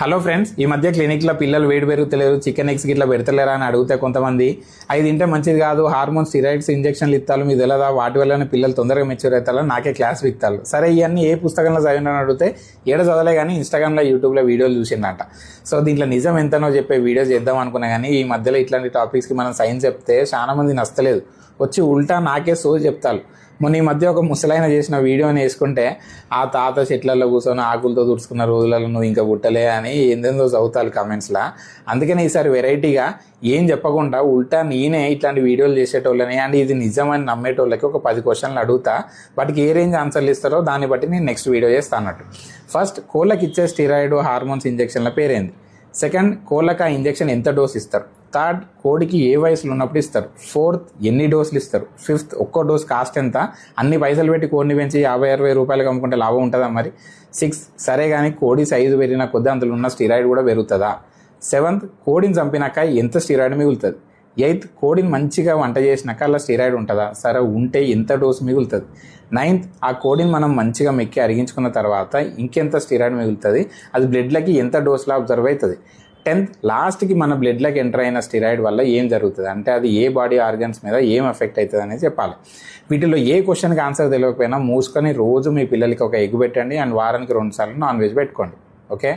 Hello friends ఈ మధ్య క్లినిక్లో పిల్లలు వేడి పెరుగుతలేరు చికెన్ ఎగ్స్ గిట్లా పెడతలేరా అని అడిగితే కొంతమంది అవి తింటే మంచిది కాదు హార్మోన్ స్టిరాయిడ్స్ ఇంజెక్షన్లు ఇస్తాలు మీ తెలియదా వాటి వల్లనే పిల్లలు తొందరగా మెచ్యూర్ అవుతారో నాకే క్లాస్ ఇస్తారు సరే ఇవన్నీ ఏ పుస్తకంలో చదివిన అడిగితే ఏడ చదవలే కానీ ఇన్స్టాగ్రామ్లో యూట్యూబ్లో వీడియోలు చూసిందంట. సో దీంట్లో నిజం ఎంతనో చెప్పే వీడియో చేద్దాం అనుకున్నా కానీ ఈ మధ్యలో ఇట్లాంటి టాపిక్స్కి మనం సైన్స్ చెప్తే చాలా మంది నచ్చలేదు. వచ్చి ఉల్టా నాకే సో చెప్తారు. మొన్న ఈ మధ్య ఒక ముసలైన చేసిన వీడియోని వేసుకుంటే ఆ తాత చెట్లలో కూర్చొని ఆకులతో తుడుచుకున్న రోజులలో నువ్వు ఇంకా పుట్టలే అని ఏందేందో చదువుతారు కమెంట్స్లో అందుకని ఈసారి వెరైటీగా ఏం చెప్పకుండా ఉల్టా నేనే ఇట్లాంటి వీడియోలు చేసేటోళ్ళని అండ్ ఇది నిజమని నమ్మేటోళ్ళకి ఒక పది క్వశ్చన్లు అడుగుతా. వాటికి ఏ రేంజ్ ఆన్సర్లు ఇస్తారో దాన్ని బట్టి నేను నెక్స్ట్ వీడియో చేస్తా అన్నట్టు ఫస్ట్ కోళ్ళకి ఇచ్చే స్టిరాయిడ్ హార్మోన్స్ ఇంజెక్షన్ల పేరేంది? సెకండ్ కోళ్ళకి ఆ ఇంజెక్షన్ ఎంత డోస్ ఇస్తారు? థర్డ్ కోడికి ఏ వయసులో ఉన్నప్పుడు ఇస్తారు? ఫోర్త్ ఎన్ని డోసులు ఇస్తారు? ఫిఫ్త్ ఒక్కో డోస్ కాస్ట్ ఎంత? అన్ని పైసలు పెట్టి కోడిని పెంచి యాభై అరవై రూపాయలు అమ్ముకుంటే లాభం ఉంటుందా మరి? సిక్స్ సరే కానీ కోడి సైజు పెరిగిన కొద్ది అందులో ఉన్న స్టిరాయిడ్ కూడా పెరుగుతుందా? సెవెంత్ కోడిని చంపినాక ఎంత స్టిరాయిడ్ మిగులుతుంది? ఎయిత్ కోడిని మంచిగా వంట చేసినాక అలా స్టీరాయిడ్ ఉంటుందా? సరే ఉంటే ఎంత డోసు మిగులుతుంది. నైన్త్ ఆ కోడిని మనం మంచిగా మెక్కి అరిగించుకున్న తర్వాత ఇంకెంత స్టీరాయిడ్ మిగులుతుంది? అది బ్లడ్లకి ఎంత డోస్లో అబ్జర్వ్ అవుతుంది టెన్త్ లాస్ట్కి మన బ్లడ్లోకి ఎంటర్ అయిన స్టిరాయిడ్ వల్ల ఏం జరుగుతుంది? అంటే అది ఏ బాడీ ఆర్గన్స్ మీద ఏం ఎఫెక్ట్ అవుతుంది అనేది చెప్పాలి. వీటిలో ఏ క్వశ్చన్కి ఆన్సర్ తెలియకపోయినా మూసుకొని రోజు మీ పిల్లలకి ఒక ఎగ్గు పెట్టండి అండ్ వారానికి రెండుసార్లు నాన్ వెజ్ పెట్టుకోండి. ఓకే?